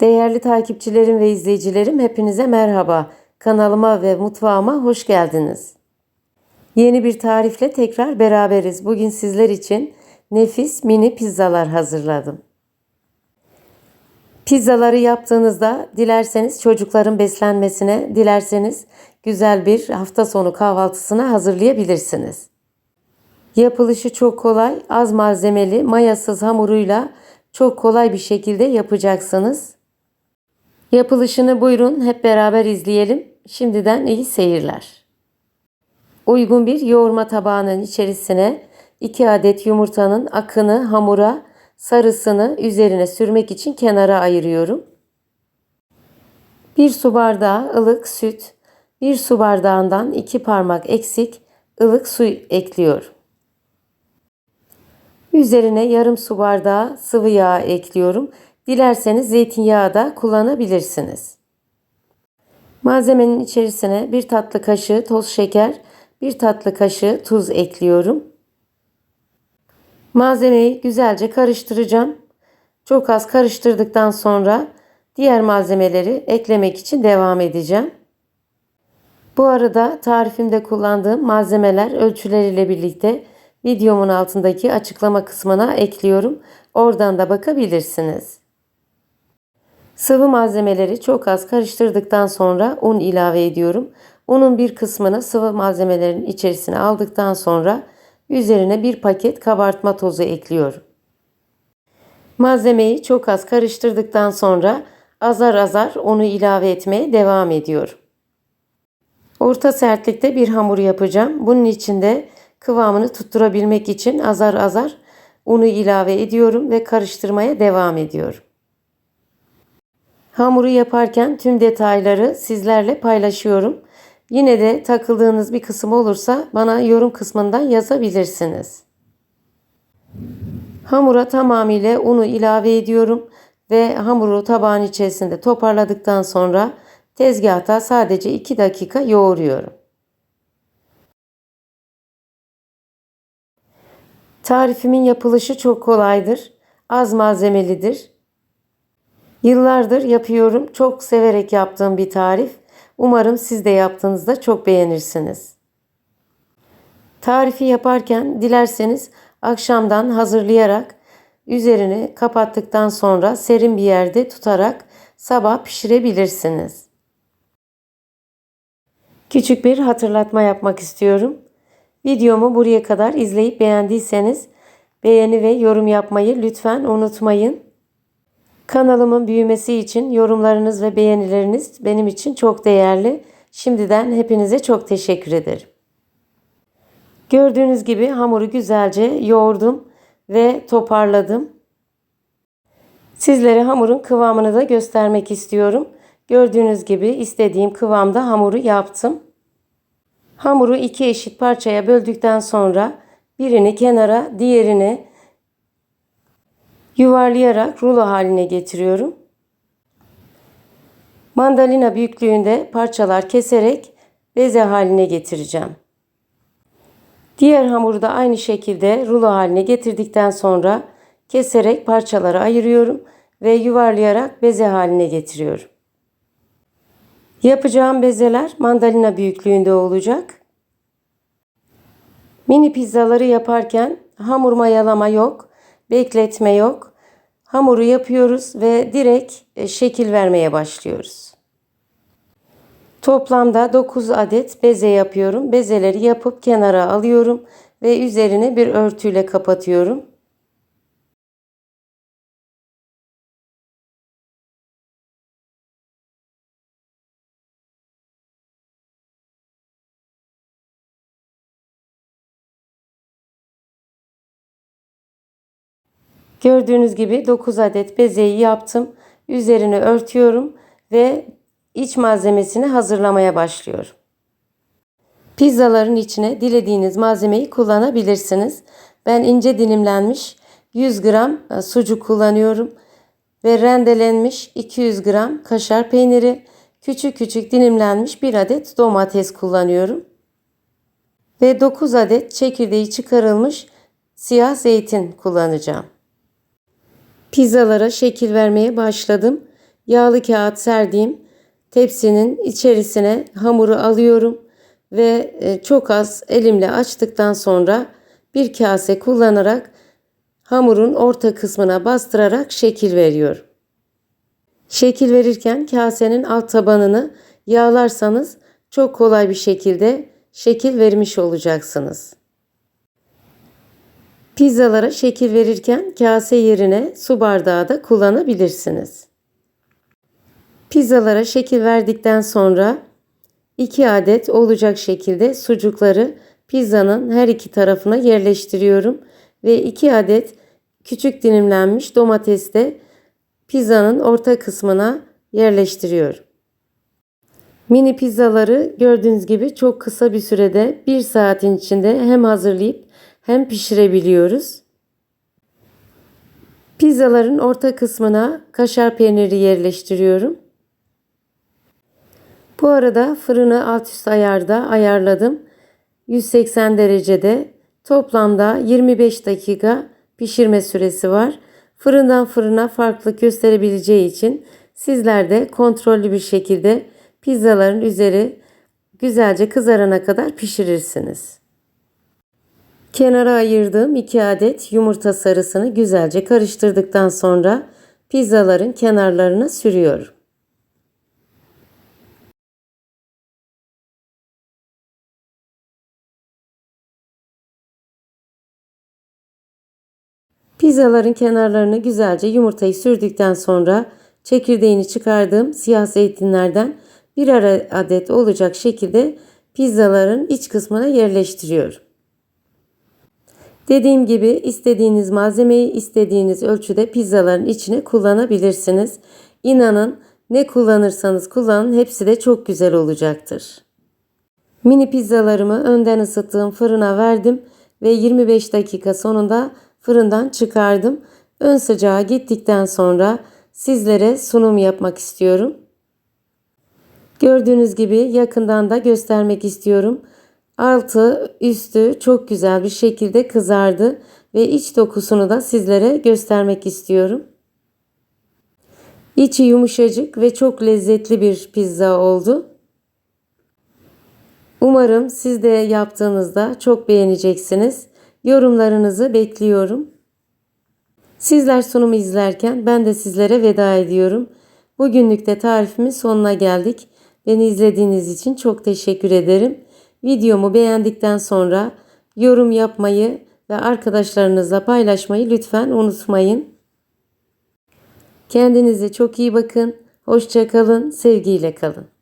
Değerli takipçilerim ve izleyicilerim hepinize merhaba. Kanalıma ve mutfağıma hoş geldiniz. Yeni bir tarifle tekrar beraberiz. Bugün sizler için nefis mini pizzalar hazırladım. Pizzaları yaptığınızda dilerseniz çocukların beslenmesine, dilerseniz güzel bir hafta sonu kahvaltısına hazırlayabilirsiniz. Yapılışı çok kolay, az malzemeli, mayasız hamuruyla çok kolay bir şekilde yapacaksınız. Yapılışını buyurun hep beraber izleyelim. Şimdiden iyi seyirler. Uygun bir yoğurma tabağının içerisine 2 adet yumurtanın akını hamura, sarısını üzerine sürmek için kenara ayırıyorum. 1 su bardağı ılık süt, 1 su bardağından 2 parmak eksik ılık su ekliyorum. Üzerine yarım su bardağı sıvı yağ ekliyorum. Dilerseniz zeytinyağı da kullanabilirsiniz. Malzemenin içerisine bir tatlı kaşığı toz şeker, bir tatlı kaşığı tuz ekliyorum. Malzemeyi güzelce karıştıracağım. Çok az karıştırdıktan sonra diğer malzemeleri eklemek için devam edeceğim. Bu arada tarifimde kullandığım malzemeler ölçüleriyle birlikte videomun altındaki açıklama kısmına ekliyorum. Oradan da bakabilirsiniz. Sıvı malzemeleri çok az karıştırdıktan sonra un ilave ediyorum. Unun bir kısmını sıvı malzemelerin içerisine aldıktan sonra üzerine bir paket kabartma tozu ekliyorum. Malzemeyi çok az karıştırdıktan sonra azar azar unu ilave etmeye devam ediyorum. Orta sertlikte bir hamur yapacağım. Bunun için de kıvamını tutturabilmek için azar azar unu ilave ediyorum ve karıştırmaya devam ediyorum. Hamuru yaparken tüm detayları sizlerle paylaşıyorum. Yine de takıldığınız bir kısım olursa bana yorum kısmından yazabilirsiniz. Hamura tamamıyla unu ilave ediyorum ve hamuru tabağın içerisinde toparladıktan sonra tezgahta sadece 2 dakika yoğuruyorum. Tarifimin yapılışı çok kolaydır. Az malzemelidir. Yıllardır yapıyorum. Çok severek yaptığım bir tarif. Umarım siz de yaptığınızda çok beğenirsiniz. Tarifi yaparken dilerseniz akşamdan hazırlayarak üzerini kapattıktan sonra serin bir yerde tutarak sabah pişirebilirsiniz. Küçük bir hatırlatma yapmak istiyorum. Videomu buraya kadar izleyip beğendiyseniz beğeni ve yorum yapmayı lütfen unutmayın. Kanalımın büyümesi için yorumlarınız ve beğenileriniz benim için çok değerli. Şimdiden hepinize çok teşekkür ederim. Gördüğünüz gibi hamuru güzelce yoğurdum ve toparladım. Sizlere hamurun kıvamını da göstermek istiyorum. Gördüğünüz gibi istediğim kıvamda hamuru yaptım. Hamuru iki eşit parçaya böldükten sonra birini kenara, diğerini yuvarlayarak rulo haline getiriyorum. Mandalina büyüklüğünde parçalar keserek beze haline getireceğim. Diğer hamuru da aynı şekilde rulo haline getirdikten sonra keserek parçalara ayırıyorum ve yuvarlayarak beze haline getiriyorum. Yapacağım bezeler mandalina büyüklüğünde olacak. Mini pizzaları yaparken hamur mayalama yok, bekletme yok. Hamuru yapıyoruz ve direkt e, şekil vermeye başlıyoruz. Toplamda 9 adet beze yapıyorum. Bezeleri yapıp kenara alıyorum ve üzerine bir örtüyle kapatıyorum. Gördüğünüz gibi 9 adet bezeyi yaptım. Üzerine örtüyorum ve iç malzemesini hazırlamaya başlıyorum. Pizzaların içine dilediğiniz malzemeyi kullanabilirsiniz. Ben ince dilimlenmiş 100 gram e, sucuk kullanıyorum ve rendelenmiş 200 gram kaşar peyniri, küçük küçük dilimlenmiş 1 adet domates kullanıyorum. Ve 9 adet çekirdeği çıkarılmış siyah zeytin kullanacağım. Pizzalara şekil vermeye başladım. yağlı kağıt serdiğim tepsinin içerisine hamuru alıyorum ve e, çok az elimle açtıktan sonra bir kase kullanarak hamurun orta kısmına bastırarak şekil veriyorum. Şekil verirken kasenin alt tabanını yağlarsanız çok kolay bir şekilde şekil vermiş olacaksınız. Pizzalara şekil verirken kase yerine su bardağı da kullanabilirsiniz. Pizzalara şekil verdikten sonra 2 adet olacak şekilde sucukları pizzanın her iki tarafına yerleştiriyorum ve 2 adet küçük dilimlenmiş domates de pizzanın orta kısmına yerleştiriyorum. Mini pizzaları gördüğünüz gibi çok kısa bir sürede bir saatin içinde hem hazırlayıp hem pişirebiliyoruz. Pizzaların orta kısmına kaşar peyniri yerleştiriyorum. Bu arada fırını alt üst ayarda ayarladım. 180 derecede toplamda 25 dakika pişirme süresi var. Fırından fırına farklılık gösterebileceği için sizler de kontrollü bir şekilde pizzaların üzeri güzelce kızarana kadar pişirirsiniz. Kenara ayırdığım 2 adet yumurta sarısını güzelce karıştırdıktan sonra pizzaların kenarlarına sürüyorum. Pizzaların kenarlarını güzelce yumurtayı sürdükten sonra çekirdeğini çıkardığım siyah zeytinlerden bir adet olacak şekilde pizzaların iç kısmına yerleştiriyorum. Dediğim gibi istediğiniz malzemeyi istediğiniz ölçüde pizzaların içine kullanabilirsiniz. İnanın ne kullanırsanız kullanın hepsi de çok güzel olacaktır. Mini pizzalarımı önden ısıttığım fırına verdim ve 25 dakika sonunda fırından çıkardım. Ön sıcağı gittikten sonra sizlere sunum yapmak istiyorum. Gördüğünüz gibi yakından da göstermek istiyorum. Altı, üstü çok güzel bir şekilde kızardı ve iç dokusunu da sizlere göstermek istiyorum. İçi yumuşacık ve çok lezzetli bir pizza oldu. Umarım siz de yaptığınızda çok beğeneceksiniz. Yorumlarınızı bekliyorum. Sizler sunumu izlerken ben de sizlere veda ediyorum. Bugünlük de tarifimin sonuna geldik. Beni izlediğiniz için çok teşekkür ederim. Videomu beğendikten sonra yorum yapmayı ve arkadaşlarınızla paylaşmayı lütfen unutmayın. Kendinize çok iyi bakın. Hoşça kalın, sevgiyle kalın.